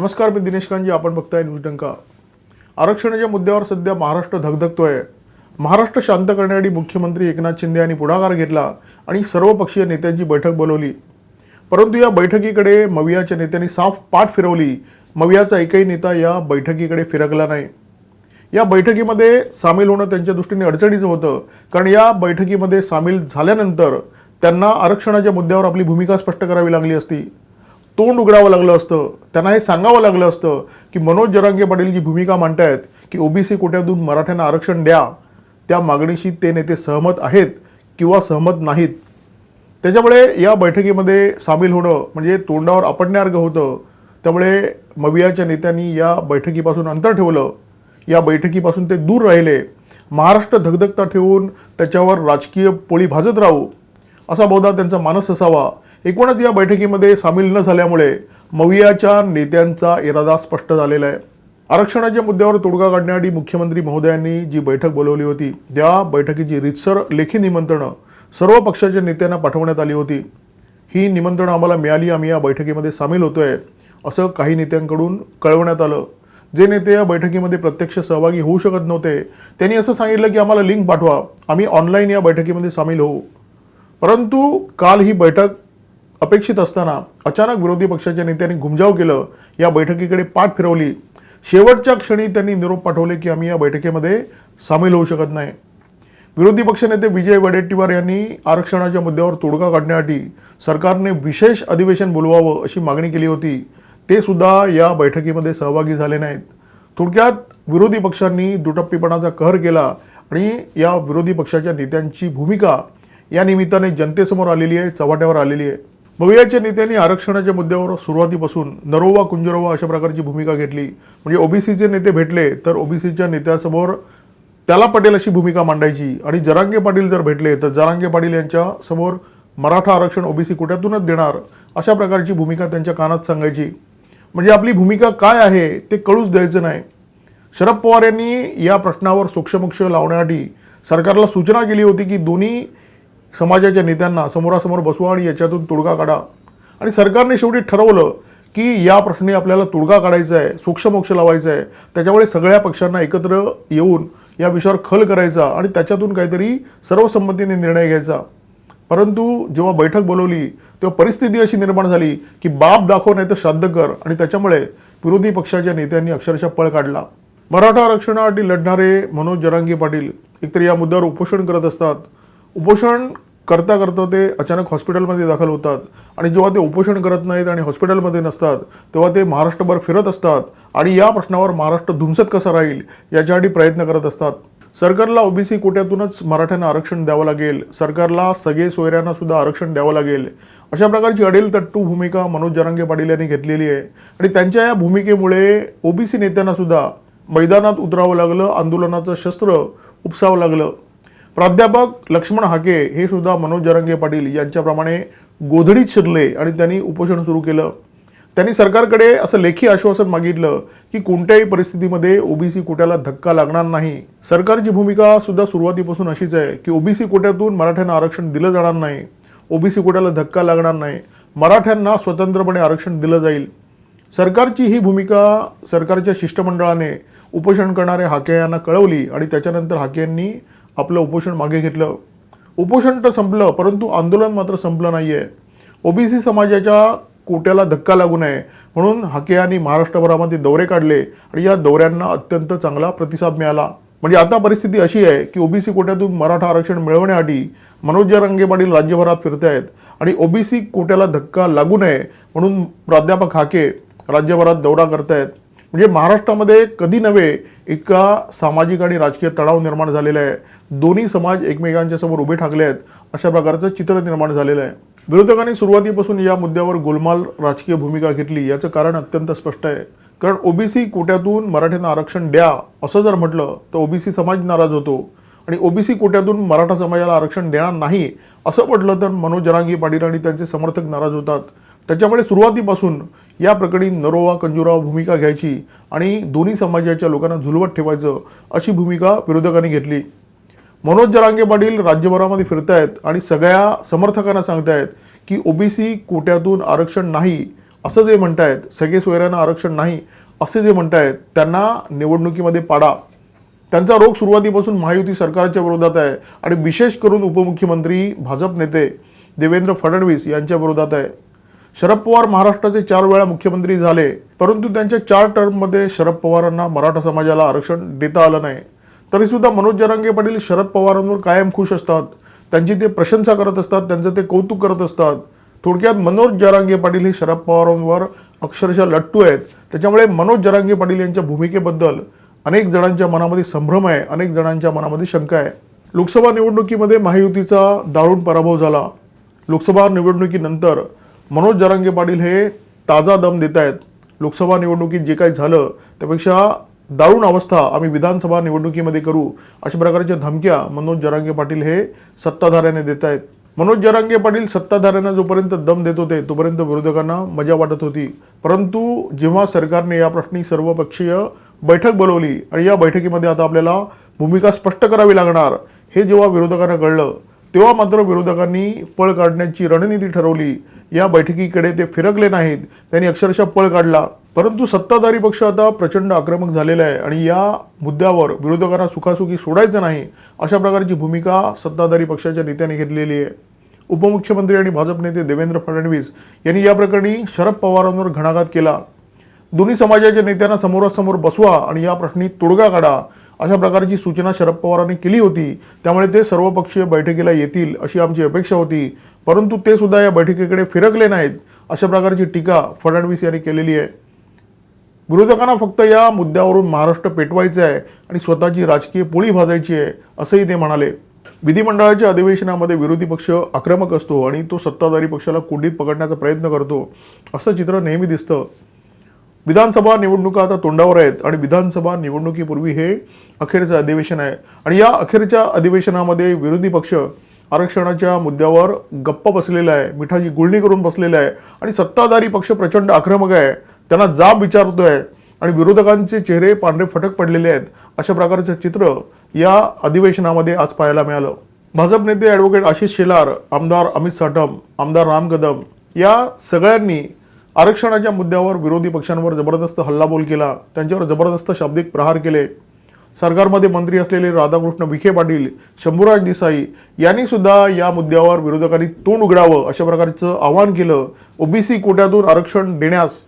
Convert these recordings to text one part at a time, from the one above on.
नमस्कार मी दिनेश कांजी. आपण बघताय न्यूज डंका. आरक्षणाच्या मुद्द्यावर सध्या महाराष्ट्र धगधगतोय. महाराष्ट्र शांत करण्यासाठी मुख्यमंत्री एकनाथ शिंदे यांनी पुढाकार घेतला आणि सर्वपक्षीय नेत्यांची बैठक बोलवली. परंतु या बैठकीकडे मवियाच्या नेत्यांनी साफ पाठ फिरवली. मवियाचा एकही नेता या बैठकीकडे फिरकला नाही. या बैठकीमध्ये सामील होणं त्यांच्या दृष्टीने अडचणीचं होतं. कारण या बैठकीमध्ये सामील झाल्यानंतर त्यांना आरक्षणाच्या मुद्द्यावर आपली भूमिका स्पष्ट करावी लागली असती. तोंड उघडावं लागलं असतं. त्यांना हे सांगावं लागलं असतं की मनोज जरांगे पाटील जी भूमिका मांडतायत की ओबीसी कोट्यातून मराठ्यांना आरक्षण द्या त्या मागणीशी ते नेते सहमत आहेत किंवा सहमत नाहीत. त्याच्यामुळे या बैठकीमध्ये सामील होणं म्हणजे तोंडावर आपटण्यासारखं होतं. त्यामुळे मवियाच्या नेत्यांनी या बैठकीपासून अंतर ठेवलं. या बैठकीपासून ते दूर राहिले. महाराष्ट्र धगधगता ठेवून त्याच्यावर राजकीय पोळी भाजत राहू असा बहुधा त्यांचा मानस असावा. एकूणच या बैठकीमध्ये सामील न झाल्यामुळे मवियाच्या नेत्यांचा इरादा स्पष्ट झालेला आहे. आरक्षणाच्या मुद्द्यावर तोडगा काढण्यासाठी मुख्यमंत्री महोदयांनी जी बैठक बोलवली होती त्या बैठकीची रितसर लेखी निमंत्रणं सर्व पक्षाच्या नेत्यांना पाठवण्यात आली होती. ही निमंत्रणं आम्हाला मिळाली आम्ही या बैठकीमध्ये सामील होतोय असं काही नेत्यांकडून कळवण्यात आलं. जे नेते या बैठकीमध्ये प्रत्यक्ष सहभागी होऊ शकत नव्हते त्यांनी असं सांगितलं की आम्हाला लिंक पाठवा आम्ही ऑनलाईन या बैठकीमध्ये सामील होऊ. परंतु काल ही बैठक अपेक्षित असताना अचानक विरोधी पक्षाच्या नेत्यांनी घुमजाव केलं. या बैठकीकडे पाठ फिरवली. शेवटच्या क्षणी त्यांनी निरोप पाठवले की आम्ही या बैठकीमध्ये सामील होऊ शकत नाही. विरोधी पक्षनेते विजय वडेट्टीवार यांनी आरक्षणाच्या मुद्द्यावर तोडगा काढण्यासाठी सरकारने विशेष अधिवेशन बोलवावं अशी मागणी केली होती. ते सुद्धा या बैठकीमध्ये सहभागी झाले नाहीत. थोडक्यात विरोधी पक्षांनी दुटप्पीपणाचा कहर केला आणि या विरोधी पक्षाच्या नेत्यांची भूमिका या निमित्ताने जनतेसमोर आलेली आहे चव्हाट्यावर आलेली आहे. मवियाच्या नेत्यांनी आरक्षणाच्या मुद्द्यावर सुरुवातीपासून नरोवा कुंजरोवा अशा प्रकारची भूमिका घेतली. म्हणजे ओबीसीचे नेते भेटले तर ओबीसीच्या नेत्यासमोर त्याला पटेल अशी भूमिका मांडायची. आणि जरांगे पाटील जर भेटले तर जरांगे पाटील यांच्या समोर मराठा आरक्षण ओबीसी कोट्यातूनच देणार अशा प्रकारची भूमिका त्यांच्या कानात सांगायची. म्हणजे आपली भूमिका काय आहे ते कळूच द्यायचं नाही. शरद पवार यांनी या प्रश्नावर सोक्षमोक्ष लावण्यासाठी सरकारला सूचना केली होती की दोन्ही समाजाच्या नेत्यांना समोरासमोर बसवा आणि याच्यातून तोडगा काढा. आणि सरकारने शेवटी ठरवलं की या प्रश्नी आपल्याला तोडगा काढायचा आहे सूक्ष्मोक्ष लावायचा आहे. त्याच्यामुळे सगळ्या पक्षांना एकत्र येऊन या विषयावर खल करायचा आणि त्याच्यातून काहीतरी सर्वसंमतीने निर्णय घ्यायचा. परंतु जेव्हा बैठक बोलवली तेव्हा परिस्थिती अशी निर्माण झाली की बाप दाखव नाही तर श्राद्ध कर आणि त्याच्यामुळे विरोधी पक्षाच्या नेत्यांनी अक्षरशः पळ काढला. मराठा आरक्षणासाठी लढणारे मनोज जरांगी पाटील एकतर या मुद्द्यावर उपोषण करत असतात उपोषण करता करता ते अचानक हॉस्पिटलमध्ये दाखल होतात. आणि जेव्हा ते उपोषण करत नाहीत आणि हॉस्पिटलमध्ये नसतात तेव्हा ते महाराष्ट्रभर फिरत असतात आणि या प्रश्नावर महाराष्ट्र धुमसत कसा राहील याच्यासाठी प्रयत्न करत असतात. सरकारला ओबीसी कोट्यातूनच मराठ्यांना आरक्षण द्यावं लागेल. सरकारला सगळे सोयऱ्यांना सुद्धा आरक्षण द्यावं लागेल. अशा प्रकारची अडेल तट्टू भूमिका मनोज जरांगे पाटील यांनी घेतलेली आहे. आणि त्यांच्या या भूमिकेमुळे ओबीसी नेत्यांना सुद्धा मैदानात उतरावं लागलं आंदोलनाचं शस्त्र उपसावं लागलं. प्राध्यापक लक्ष्मण हाके हे सुद्धा मनोज जरंगे पाटील यांच्याप्रमाणे गोधडीत शिरले आणि त्यांनी उपोषण सुरू केलं. त्यांनी सरकारकडे असं लेखी आश्वासन मागितलं की कोणत्याही परिस्थितीमध्ये ओबीसी कोट्याला धक्का लागणार नाही. सरकारची भूमिका सुद्धा सुरुवातीपासून अशीच आहे की ओबीसी कोट्यातून मराठ्यांना आरक्षण दिलं जाणार नाही. ओबीसी कोट्याला धक्का लागणार नाही. मराठ्यांना स्वतंत्रपणे आरक्षण दिलं जाईल. सरकारची ही भूमिका सरकारच्या शिष्टमंडळाने उपोषण करणाऱ्या हाके यांना कळवली आणि त्याच्यानंतर हाके यांनी आपलं उपोषण मागे घेतलं. उपोषण तर संपलं परंतु आंदोलन मात्र संपलं नाही आहे ओबीसी समाजाच्या कोट्याला धक्का लागू नये म्हणून हाके यांनी महाराष्ट्रभरामध्ये दौरे काढले आणि या दौऱ्यांना अत्यंत चांगला प्रतिसाद मिळाला. म्हणजे आता परिस्थिती अशी आहे की ओबीसी कोट्यातून मराठा आरक्षण मिळवण्यासाठी मनोज रंगे पाटील राज्यभरात फिरत आहेत आणि ओबीसी कोट्याला धक्का लागू नये म्हणून प्राध्यापक हाके राज्यभरात दौरा करतायत. म्हणजे महाराष्ट्रामध्ये कधी नव्हे इतका सामाजिक आणि राजकीय तणाव निर्माण झालेला आहे. दोन्ही समाज एकमेकांच्या समोर उभे ठाकले आहेत अशा प्रकारचं चित्र निर्माण झालेलं आहे. विरोधकांनी सुरुवातीपासून या मुद्द्यावर गोलमाल राजकीय भूमिका घेतली याचं कारण अत्यंत स्पष्ट आहे. कारण ओबीसी कोट्यातून मराठ्यांना आरक्षण द्या असं जर म्हटलं तर ओबीसी समाज नाराज होतो. आणि ओबीसी कोट्यातून मराठा समाजाला आरक्षण देणार नाही असं म्हटलं तर मनोज जरांगी पाटील आणि त्यांचे समर्थक नाराज होतात. त्याच्यामुळे सुरुवातीपासून या प्रकरणी नरोवा कंजुरावा भूमिका घ्यायची आणि दोन्ही समाजाच्या लोकांना झुलवत ठेवायचं अशी भूमिका विरोधकांनी घेतली. मनोज जरांगे पाटील राज्यभरामध्ये फिरतायत आणि सगळ्या समर्थकांना सांगतायत की ओबीसी कोट्यातून आरक्षण नाही असं जे म्हणतायत सगळे सोयऱ्यांना आरक्षण नाही असे जे म्हणतायत त्यांना निवडणुकीमध्ये पाडा. त्यांचा रोग सुरुवातीपासून महायुती सरकारच्या विरोधात आहे आणि विशेष करून उपमुख्यमंत्री भाजप नेते देवेंद्र फडणवीस यांच्या विरोधात आहे. शरद पवार महाराष्ट्राचे चार वेळा मुख्यमंत्री झाले परंतु त्यांच्या चार टर्ममध्ये शरद पवारांना मराठा समाजाला आरक्षण देता आलं नाही. तरीसुद्धा मनोज जरांगे पाटील शरद पवारांवर कायम खुश असतात. त्यांची ते प्रशंसा करत असतात त्यांचं ते कौतुक करत असतात. थोडक्यात मनोज जरांगे पाटील हे शरद पवारांवर अक्षरशः लट्टू आहेत. त्याच्यामुळे मनोज जरांगे पाटील यांच्या भूमिकेबद्दल अनेक जणांच्या मनामध्ये संभ्रम आहे अनेक जणांच्या मनामध्ये शंका आहे. लोकसभा निवडणुकीमध्ये महायुतीचा दारुण पराभव झाला. लोकसभा निवडणुकीनंतर मनोज जरांगे पाटील हे ताजा दम देत आहेत. लोकसभा निवडणुकीत जे काही झालं त्यापेक्षा दारुण अवस्था आम्ही विधानसभा निवडणुकीमध्ये करू अशा प्रकारच्या धमक्या मनोज जरांगे पाटील हे सत्ताधाऱ्याने देत आहेत. मनोज जरांगे पाटील सत्ताधाऱ्यांना जोपर्यंत दम देत होते तोपर्यंत विरोधकांना मजा वाटत होती. परंतु जेव्हा सरकारने या प्रश्नी सर्वपक्षीय बैठक बोलवली आणि या बैठकीमध्ये आता आपल्याला भूमिका स्पष्ट करावी लागणार हे जेव्हा विरोधकांना कळलं तेव्हा मात्र विरोधकांनी पळ काढण्याची रणनीती ठरवली. या बैठकीकडे ते फिरकले नाहीत. त्यांनी अक्षरशः पळ काढला. परंतु सत्ताधारी पक्ष आता प्रचंड आक्रमक झालेला आहे आणि या मुद्द्यावर विरोधकांना सुखासुखी सोडायचं नाही अशा प्रकारची भूमिका सत्ताधारी पक्षाच्या नेत्याने घेतलेली आहे. उपमुख्यमंत्री आणि भाजप नेते देवेंद्र फडणवीस यांनी या प्रकरणी शरद पवारांवर घणाघात केला. दोन्ही समाजाच्या नेत्यांना समोरासमोर बसवा आणि या प्रश्नी तोडगा काढा. अशा प्रकारची सूचना शरद पवारांनी केली होती. त्यामुळे ते सर्वपक्षीय बैठकीला येतील अशी आमची अपेक्षा होती. परंतु ते सुद्धा या बैठकीकडे फिरकले नाहीत अशा प्रकारची टीका फडणवीस यांनी केलेली आहे. विरोधकांना फक्त या मुद्द्यावरून महाराष्ट्र पेटवायचं आहे आणि स्वतःची राजकीय पोळी भाजायची आहे असंही ते म्हणाले. विधिमंडळाच्या अधिवेशनामध्ये विरोधी पक्ष आक्रमक असतो आणि तो सत्ताधारी पक्षाला कुंडीत पकडण्याचा प्रयत्न करतो असं चित्र नेहमी दिसतं. विधानसभा निवडणुका आता तोंडावर आहेत आणि विधानसभा निवडणुकीपूर्वी हे अखेरचं अधिवेशन आहे. आणि या अखेरच्या अधिवेशनामध्ये विरोधी पक्ष आरक्षणाच्या मुद्द्यावर गप्प बसलेला आहे. मिठाची गुळणी करून बसलेला आहे. आणि सत्ताधारी पक्ष प्रचंड आक्रमक आहे. त्यांना जाब आहे आणि विरोधकांचे चेहरे पांढरे फटक पडलेले आहेत. अशा प्रकारचं चित्र या अधिवेशनामध्ये आज पाहायला मिळालं. भाजप नेते ॲडव्होकेट आशिष शेलार आमदार अमित साटम आमदार राम कदम या सगळ्यांनी आरक्षणाच्या मुद्द्यावर विरोधी पक्षांवर जबरदस्त हल्लाबोल केला. त्यांच्यावर जबरदस्त शाब्दिक प्रहार केले. सरकारमध्ये मंत्री असलेले राधाकृष्ण विखे पाटील शंभूराज देसाई यांनी सुद्धा या मुद्द्यावर विरोधकांनी तोंड उघडावं अशा प्रकारचं आवाहन केलं. ओबीसी कोट्यातून आरक्षण देण्यास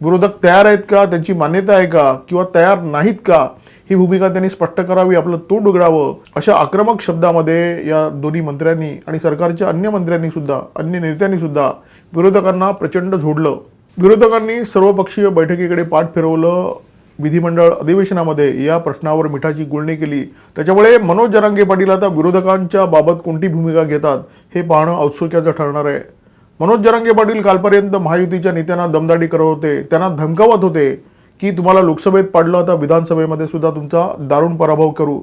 विरोधक तयार आहेत का? त्यांची मान्यता आहे का? किंवा तयार नाहीत का? ही भूमिका त्यांनी स्पष्ट करावी आपलं तोंड उघडावं अशा आक्रमक शब्दामध्ये या दोन्ही मंत्र्यांनी आणि सरकारच्या अन्य मंत्र्यांनी सुद्धा अन्य नेत्यांनी सुद्धा विरोधकांना प्रचंड झोडलं. विरोधकांनी सर्वपक्षीय बैठकीकडे पाठ फिरवलं. विधिमंडळ अधिवेशनामध्ये या प्रश्नावर मिठाची गुळणी केली. त्याच्यामुळे मनोज जरांगे पाटील आता विरोधकांच्या बाबत कोणती भूमिका घेतात हे पाहणं औत्सुक्याचं ठरणार आहे. मनोज जरांगे पाटील कालपर्यंत महायुतीच्या नेत्यांना दमदाटी करत होते. त्यांना धमकावत होते की तुम्हाला लोकसभेत पाडलं आता विधानसभेमध्ये सुद्धा तुमचा दारुण पराभव करू.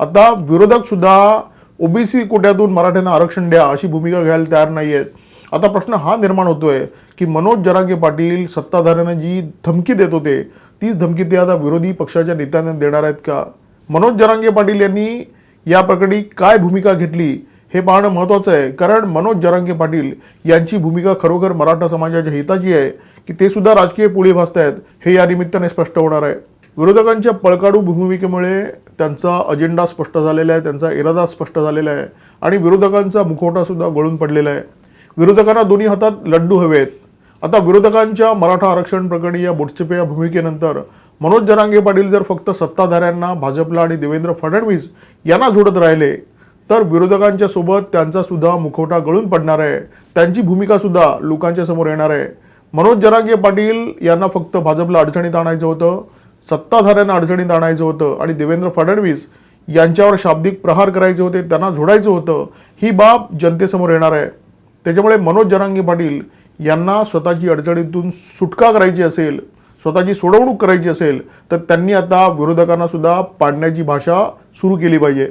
आता विरोधक सुद्धा ओबीसी कोट्यातून मराठ्यांना आरक्षण द्या अशी भूमिका घ्यायला तयार नाही आहेत आता प्रश्न हा निर्माण होतोय की मनोज जरांगे पाटील सत्ताधाऱ्यांना जी धमकी देत होते तीच धमकी ते आता विरोधी पक्षाच्या नेत्यांना देणार आहेत का? मनोज जरांगे पाटील यांनी या प्रकरणी काय भूमिका घेतली? हे पाहणं महत्त्वाचं आहे. कारण मनोज जरांगे पाटील यांची भूमिका खरोखर मराठा समाजाच्या हिताची आहे की ते सुद्धा राजकीय पुढे भासत आहेत हे या निमित्ताने स्पष्ट होणार आहे. विरोधकांच्या पळकाडू भूमिकेमुळे त्यांचा अजेंडा स्पष्ट झालेला आहे त्यांचा इरादा स्पष्ट झालेला आहे आणि विरोधकांचा मुखवटासुद्धा गळून पडलेला आहे. विरोधकांना दोन्ही हातात लड्डू हवेत. आता विरोधकांच्या मराठा आरक्षण प्रकरणी या बोटचेपे या भूमिकेनंतर मनोज जरांगे पाटील जर फक्त सत्ताधाऱ्यांना भाजपला आणि देवेंद्र फडणवीस यांना जोडत राहिले तर विरोधकांच्या सोबत त्यांचा सुद्धा मुखवटा गळून पडणार आहे. त्यांची भूमिका सुद्धा लोकांच्या समोर येणार आहे. मनोज जरांगे पाटील यांना फक्त भाजपला अडचणीत आणायचं होतं सत्ताधाऱ्यांना अडचणीत आणायचं होतं आणि देवेंद्र फडणवीस यांच्यावर शाब्दिक प्रहार करायचे होते त्यांना जोडायचं होतं ही बाब जनतेसमोर येणार आहे. त्याच्यामुळे मनोज जरांगे पाटील यांना स्वतःची अडचणीतून सुटका करायची असेल स्वतःची सोडवणूक करायची असेल तर त्यांनी आता विरोधकांना सुद्धा पाडण्याची भाषा सुरू केली पाहिजे.